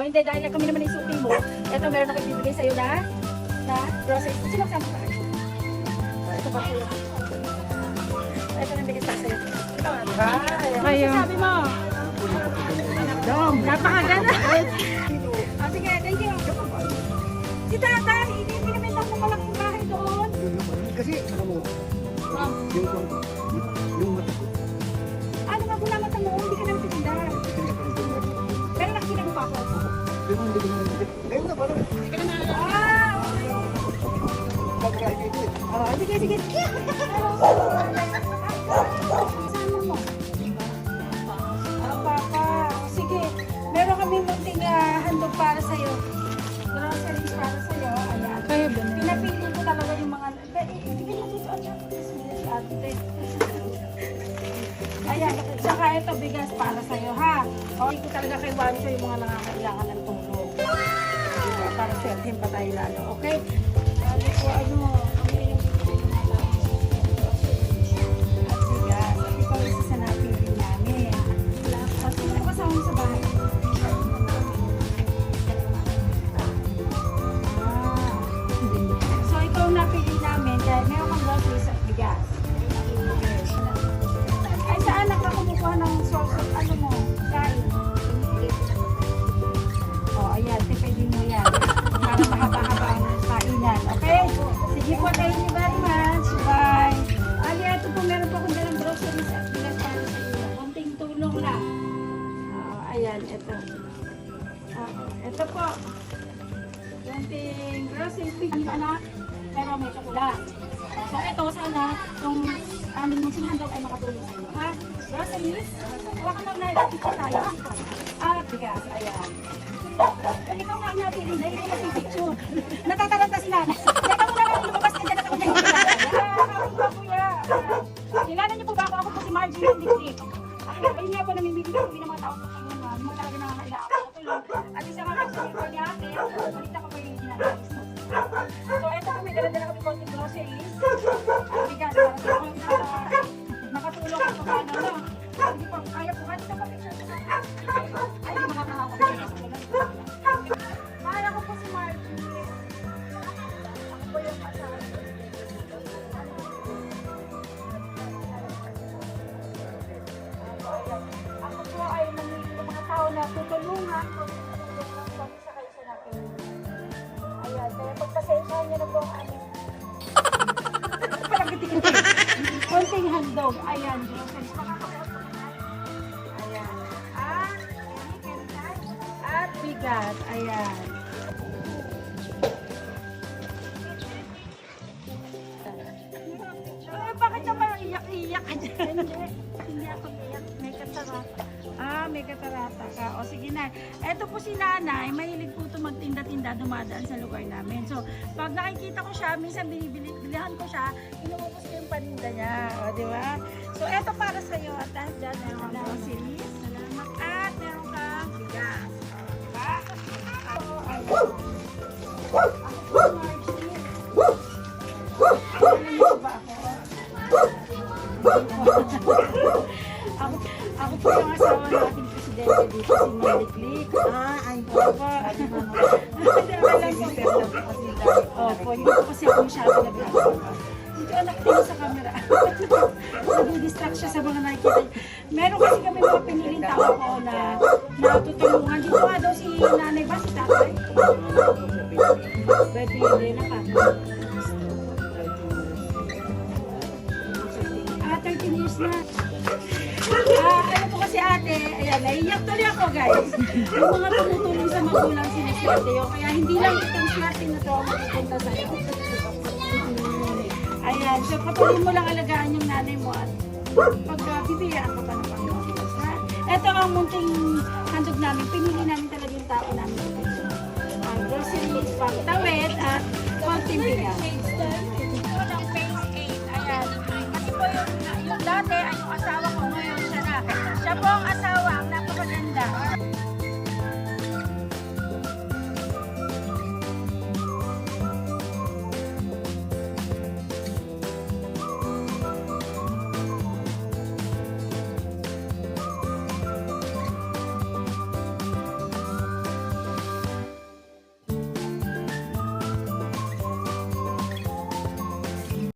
Ikaw. O hindi, dahil kami naman isuti mo, eto meron ako ibibigay sa'yo na, na groceries. Sino magsama ka? Ito pa sa'yo. Ito na bigay sa sa'yo. Ito, ano Ayun. sabi mo? Napakaganda. O sige, thank you. Si Tata, hindi hindi naman ako malaking bahay doon. Kasi, ano mo, yung, yung mata ko, Ano kung mata mo, hindi ka naman titinda. Ngayon na parang, Ah, okay. pag-drive ito eh. Oh, sige, sige. Ayan. Saka ito bigas para sa'yo, ha? O, hindi ko talaga kay Wancho yung mga nangangailangan ng tulong. Diba? Para swertihin pa tayo lalo. Okay? Ano ano? Ano po. Konting groceries. Bigyan ka na. Pero may chocolate. So ito sana yung aming mong sinhandog ay makatulong sa. Ha? Groceries. Huwag ka na picture tayo. At bigas. Ayan. Ikaw nga ang napili na hindi mo picture. Natataranta si Nana. Teka muna lang lumabas ka dyan ako na yung kuya. Kilala niyo po ba ako? Ako po si Margie Thank you. Konting handog. Ayan, na. Ayan. At, at bigas. Ayan. Eh, bakit naman iyak-iyak ka? Hindi, ako iyak. May katarata. Ah, may katarata ka. O sige na. Eto po si nanay, mahilig po ito magtinda-tinda dumadaan sa lugar namin. So, pag nakikita ko siya, minsan binibili, bilihan ko niya. O, di ba? So, eto para sa iyo. At dahil dyan, meron kang groceries. Salamat. At meron kang bigas. O, di ba? Ako. Ako Margie. Ba ako? ako, ako po yung asawa ng ating presidente dito, si Maliklik. Ah, ay po. Opo. Hindi, alam ko. Opo, hindi ko kasi ako masyado nagagawa. Dito anak din sa camera. Nag-distract siya sa mga nakikita. Meron kasi kami mga piniling tao po na natutulungan. Dito nga daw si nanay ba, si tatay? Pwede yun na ka. Ah, 13 years na. Ah, ano po kasi ate, ayan, naiiyak tuloy ako guys. Yung mga tumutulong sa magulang siniswerte yun. Kaya hindi lang itong swerte na to ang mapupunta sa'yo. Ayan, so patuloy mo lang alagaan yung nanay mo at pag uh, bibiyaan ko pa ng Panginoon. Ito ang munting handog namin. Pinili namin talaga yung tao namin. Ang groceries, pangtawid at konting bigas.